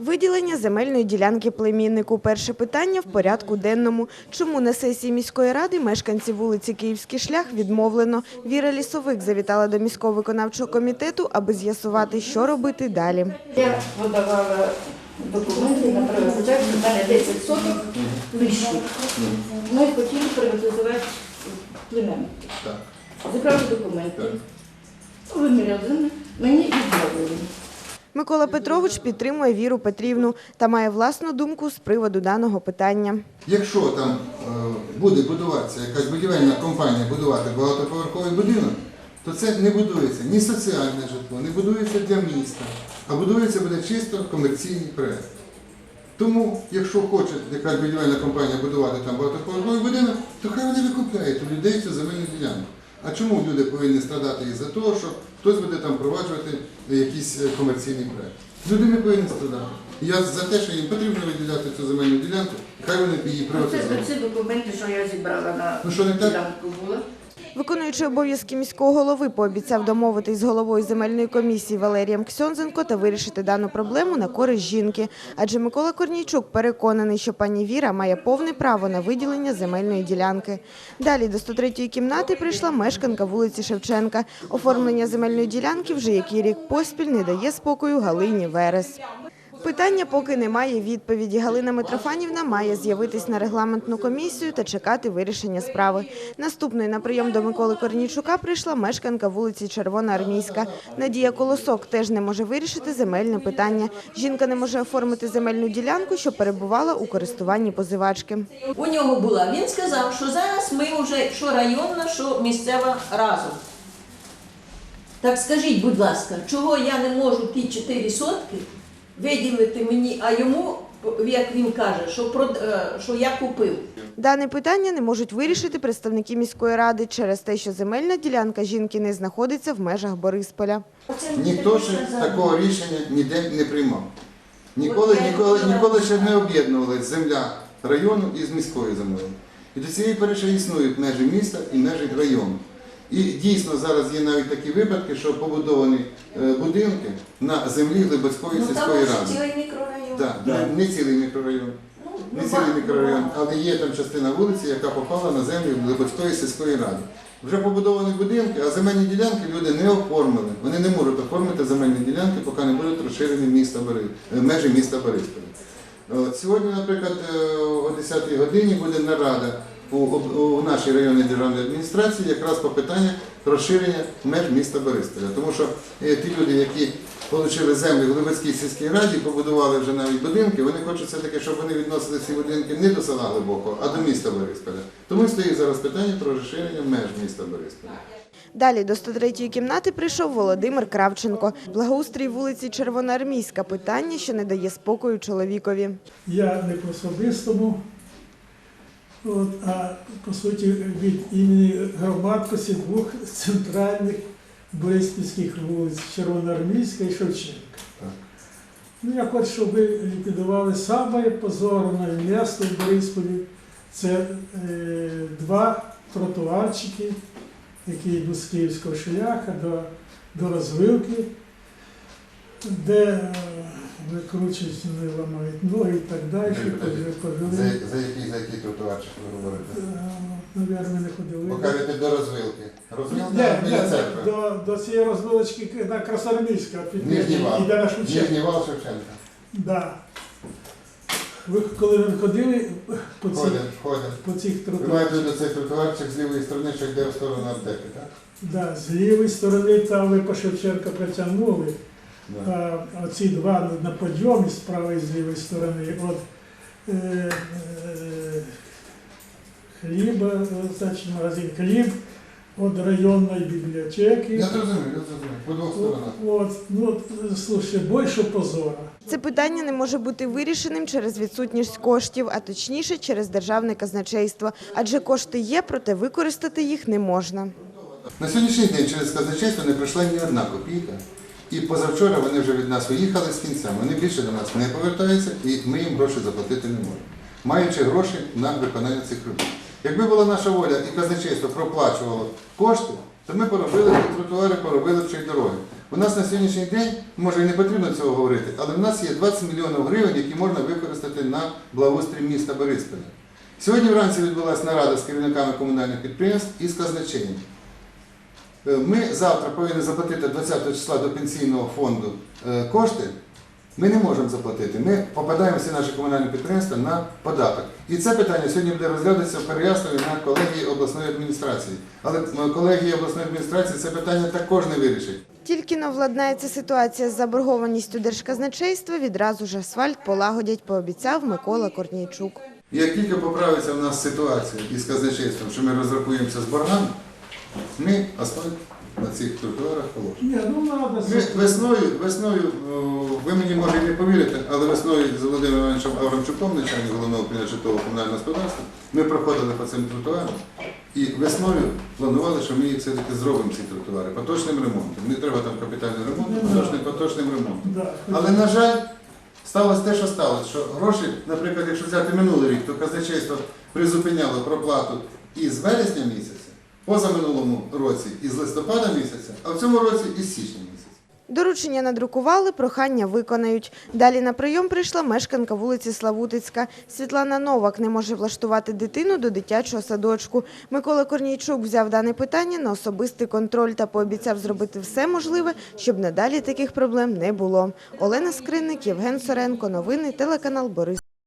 Виділення земельної ділянки племіннику. Перше питання в порядку денному. Чому на сесії міської ради мешканці вулиці Київський шлях відмовлено? Віра Лісовик завітала до міського виконавчого комітету, аби з'ясувати, що робити далі. Я подавала документи на приватизацію, мене 10 соток лишні. Ми хотіли приватизувати племен. Так. Зібрали документи. Виміряли мені відмовили. Микола Петрович підтримує Віру Петрівну та має власну думку з приводу даного питання. Якщо там е, буде будуватися якась будівельна компанія будувати багатоповерховий будинок, то це не будується ні соціальне житло, не будується для міста, а будується буде чисто комерційний проект. Тому, якщо хоче якась будівельна компанія будувати там багатоповерховий будинок, то хай вони викупляють у людей цю земельну ділянку. А чому люди повинні страдати із-за того, що хтось буде там впроваджувати якийсь комерційні комерційний проект? Люди не повинні страдати. Я за те, що їм потрібно виділяти цю земельну ділянку, хай вони її Це, приватизують. це документи, що я зібрала на Ну, що не так? ділянку була. Виконуючий обов'язки міського голови пообіцяв домовитись з головою земельної комісії Валерієм Ксьонзенко та вирішити дану проблему на користь жінки. Адже Микола Корнійчук переконаний, що пані Віра має повне право на виділення земельної ділянки. Далі до 103-ї кімнати прийшла мешканка вулиці Шевченка. Оформлення земельної ділянки вже який рік поспіль не дає спокою Галині Верес. Питання поки немає відповіді. Галина Митрофанівна має з'явитись на регламентну комісію та чекати вирішення справи. Наступною на прийом до Миколи Корнійчука прийшла мешканка вулиці Червона Армійська. Надія Колосок теж не може вирішити земельне питання. Жінка не може оформити земельну ділянку, що перебувала у користуванні позивачки. У нього була. Він сказав, що зараз ми вже що районна, що місцева разом. Так скажіть, будь ласка, чого я не можу ті 4 сотки виділити мені, а йому, як він каже, що, прод- е, що я купив. Дане питання не можуть вирішити представники міської ради через те, що земельна ділянка жінки не знаходиться в межах Борисполя. Ніхто ще такого рішення ніде не приймав. Ніколи, ніколи, ніколи ще не об'єднувалась земля району із міською землею. І до цієї пори ще існують межі міста і межі району. І дійсно зараз є навіть такі випадки, що побудовані е, будинки на землі Глибоцької Ну сільської вже ради. цілий мікрорайон. Так, не, не цілий мікрорайон. Ну, Не ну, цілий мікрорайон, ну, але є там частина вулиці, яка попала на землю Глибоцької сільської ради. Вже побудовані будинки, а земельні ділянки люди не оформили. Вони не можуть оформити земельні ділянки, поки не будуть розширені міста Бори... е, межі міста Борисполя. Сьогодні, наприклад, е, о 10-й годині буде нарада у, у нашій районній державній адміністрації якраз по питанню розширення меж міста Борисполя. Тому що е, ті люди, які отримали землю в Глибоцькій сільській раді, побудували вже навіть будинки, вони хочуть все-таки, щоб вони відносили ці будинки не до села Глибокого, а до міста Борисполя. Тому стоїть зараз питання про розширення меж міста Борисполя. Далі до 103-ї кімнати прийшов Володимир Кравченко. Благоустрій вулиці Червоноармійська. Питання, що не дає спокою чоловікові. Я не по особистому, от, а по суті від імені громадкості двох центральних бориспільських вулиць Червоноармійська і Шевченка. Так. Ну, я хочу, щоб ви ліквідували саме позорне місто в Борисполі. Це е, два тротуарчики, які йдуть з Київського шляха до, до розвилки, де е, викручують, не ламають ноги і так далі. Повели-. За, за який за який тротуарчик ви говорите? Е, Навірно, не ходили. Покажете до розвилки. Розвилка Де, біля де, церкви. до, до цієї розвилочки на Красноармійська Нижній вал. іде на Шевченка. Нижній вал Шевченка. Да. Ви коли ви ходили по цих, Ходять, ходять. по цих Ви тротуарах, маєте до цей тротуарчик з лівої сторони, що йде в сторону аптеки, так? да, з лівої сторони там ви по Шевченка протягнули, а оці два на- підйомі з правої і з лівої сторони, от е, е, хліба, е, значить магазин хліб, от районної бібліотеки. Я зрозумів, я зрозумів. По двох сторонах. От, ну, от, слушай, більше позора. Це питання не може бути вирішеним через відсутність коштів, а точніше через державне казначейство. Адже кошти є, проте використати їх не можна. На сьогоднішній день через казначейство не прийшла ні одна копійка. І позавчора вони вже від нас уїхали з кінцем. Вони більше до нас не повертаються, і ми їм гроші заплатити не можемо, маючи гроші на виконання цих робіт. Якби була наша воля і казначейство проплачувало кошти, то ми поробили тротуари, поробили ці дороги. У нас на сьогоднішній день, може і не потрібно цього говорити, але в нас є 20 мільйонів гривень, які можна використати на благоустрій міста Борисполя. Сьогодні вранці відбулася нарада з керівниками комунальних підприємств і з казначеєм. Е, Ми завтра повинні заплатити 20 числа до пенсійного фонду е, кошти. Ми не можемо заплатити. Ми попадаємо всі наші комунальні підприємства на податок. І це питання сьогодні буде розглядатися в Переяславі на колегії обласної адміністрації. Але м, колегія обласної адміністрації це питання також не вирішить. Тільки но владнається ситуація з заборгованістю держказначейства, відразу ж асфальт полагодять, пообіцяв Микола Корнійчук. Як тільки поправиться в нас ситуація із казначейством, що ми розрахуємося з боргами, ми асфальт на цих тротуарах положимо. Ні, ну. Ми весною, весною, о, ви мені може не повірите, але весною з Володимиром Івановичем Аврамчуком, начальник головного управління житлового комунального господарства, ми проходили по цим тротуарам і весною планували, що ми все-таки зробимо ці тротуари поточним ремонтом. Не треба там капітальний ремонт, поточним, поточним ремонтом. Але, на жаль, сталося те, що сталося, що гроші, наприклад, якщо взяти минулий рік, то казначейство призупиняло проплату із вересня місяця, позаминулому році із листопада місяця, а в цьому році із січня місяця. Доручення надрукували, прохання виконають. Далі на прийом прийшла мешканка вулиці Славутицька. Світлана Новак не може влаштувати дитину до дитячого садочку. Микола Корнійчук взяв дане питання на особистий контроль та пообіцяв зробити все можливе, щоб надалі таких проблем не було. Олена Скринник, Євген Соренко. Новини телеканал Борис.